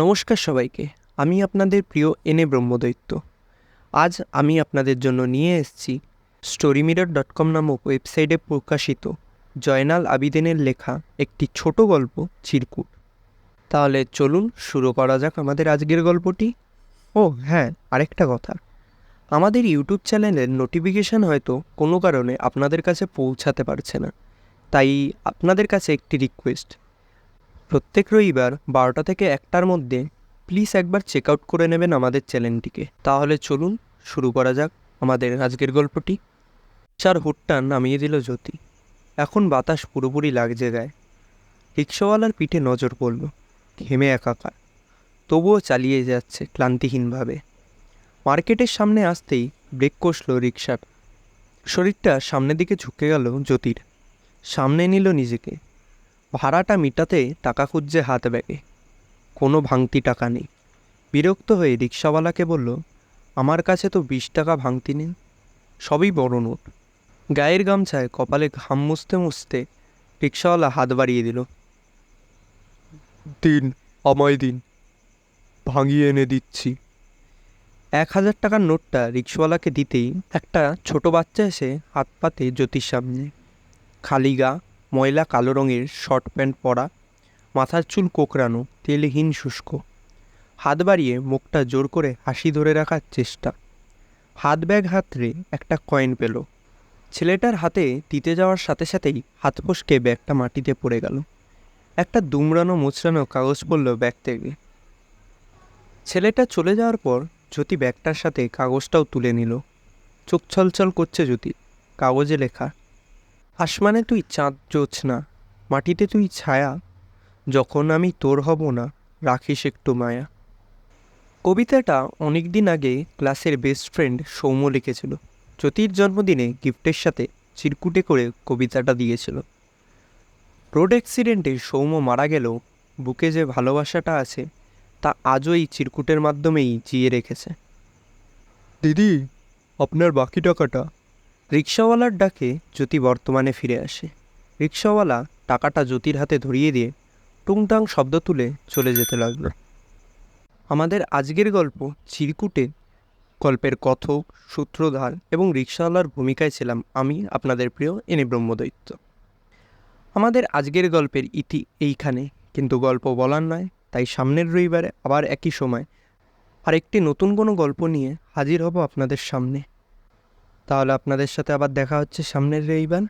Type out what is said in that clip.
নমস্কার সবাইকে, আমি আপনাদের প্রিয় এনে ব্রহ্মদৈত্য। আজ আমি আপনাদের জন্য নিয়ে এসেছি স্টোরি মিরর ডট কম নামক ওয়েবসাইটে প্রকাশিত জয়নাল আবিদিনের লেখা একটি ছোট গল্প, চিরকুট। তাহলে চলুন শুরু করা যাক আমাদের আজকের গল্পটি। ও হ্যাঁ আরেকটা কথা। আমাদের ইউটিউব চ্যানেলের নোটিফিকেশান হয়তো কোনো কারণে আপনাদের কাছে পৌঁছাতে পারছে না। তাই আপনাদের কাছে একটি রিকোয়েস্ট। প্রত্যেক রবিবার বারোটা থেকে একটার মধ্যে প্লিজ একবার চেক আউট করে নেবেন আমাদের চ্যানেলটিকে তাহলে চলুন, শুরু করা যাক আমাদের আজকের গল্পটি। চার হুটটা নামিয়ে দিল জ্যোতি। এখন বাতাস পুরোপুরি লাগছে গায়ে। রিক্সাওয়ালার পিঠে নজর পড়ল, ঘেমে একাকার। তবুও চালিয়ে যাচ্ছে ক্লান্তিহীনভাবে। মার্কেটের সামনে আসতেই ব্রেক কষল রিক্সার। শরীরটা সামনের দিকে ঝুঁকে গেল জ্যোতির। সামনে নিল নিজেকে। ভাড়াটা মিটাতে টাকা খুঁজছে হাত ব্যাগে। কোনো ভাঙতি টাকা নেই। বিরক্ত হয়ে রিক্সাওয়ালাকে বলল, আমার কাছে তো বিশ টাকা ভাঙতি নেই। সবই বড় নোট। গায়ের গামছায় কপালে ঘাম মুছতে মুছতে রিক্সাওয়ালা হাত বাড়িয়ে দিল, দিন, আমায় দিন। ভাঙিয়ে এনে দিচ্ছি। এক হাজার টাকার নোটটা রিক্সাওয়ালাকে দিতেই একটা ছোট বাচ্চা এসে হাত পাতে জ্যোতির সামনে খালি গা ময়লা কালো রঙের শর্ট প্যান্ট পরা, মাথার চুল কোকড়ানো, তেলহীন শুষ্ক। হাত বাড়িয়ে মুখটা জোর করে হাসি ধরে রাখার চেষ্টা। হাত ব্যাগ হাতড়ে একটা কয়েন পেল। ছেলেটার হাতে দিতে যাওয়ার সাথে সাথেই হাত ফসকে ব্যাগটা মাটিতে পড়ে গেল। একটা দুমড়ানো মুচড়ানো কাগজ পড়ল ব্যাগ থেকে। ছেলেটা চলে যাওয়ার পর জ্যোতি ব্যাগটার সাথে কাগজটাও তুলে নিল। চোখ ছলছল করছে জ্যোতি। কাগজে লেখা আসমানে তুই চাঁদ জোছনা মাটিতে তুই ছায়া, যখন আমি তোর হব না, রাখিস একটু মায়া। কবিতাটা অনেক দিন আগে ক্লাসের বেস্ট ফ্রেন্ড সৌম্য লিখেছিল। জ্যোতির জন্মদিনে গিফটের সাথে চিরকুটে করে কবিতাটা দিয়েছিল। রোড অ্যাক্সিডেন্টে সৌম্য মারা গেলেও বুকে যে ভালোবাসাটা আছে, তা আজও এই চিরকুটের মাধ্যমেই জিয়ে রেখেছে। দিদি, আপনার বাকি টাকাটা রিক্সাওয়ালার ডাকে জ্যোতি বর্তমানে ফিরে আসে। রিক্সাওয়ালা টাকাটা জ্যোতির হাতে ধরিয়ে দিয়ে টুংটাং শব্দ তুলে চলে যেতে লাগল। আমাদের আজকের গল্প চিরকুটে গল্পের কথক, সূত্রধার এবং রিক্সাওয়ালার ভূমিকায় ছিলাম আমি, আপনাদের প্রিয় এনে ব্রহ্মদৈত্য। আমাদের আজকের গল্পের ইতি এইখানে, কিন্তু গল্প বলার নয়, তাই সামনের রবিবারে আবার একই সময় আর একটি নতুন কোনো গল্প নিয়ে হাজির হব আপনাদের সামনে। তাহলে আপনাদের সাথে আবার দেখা হচ্ছে সামনের রবিবার।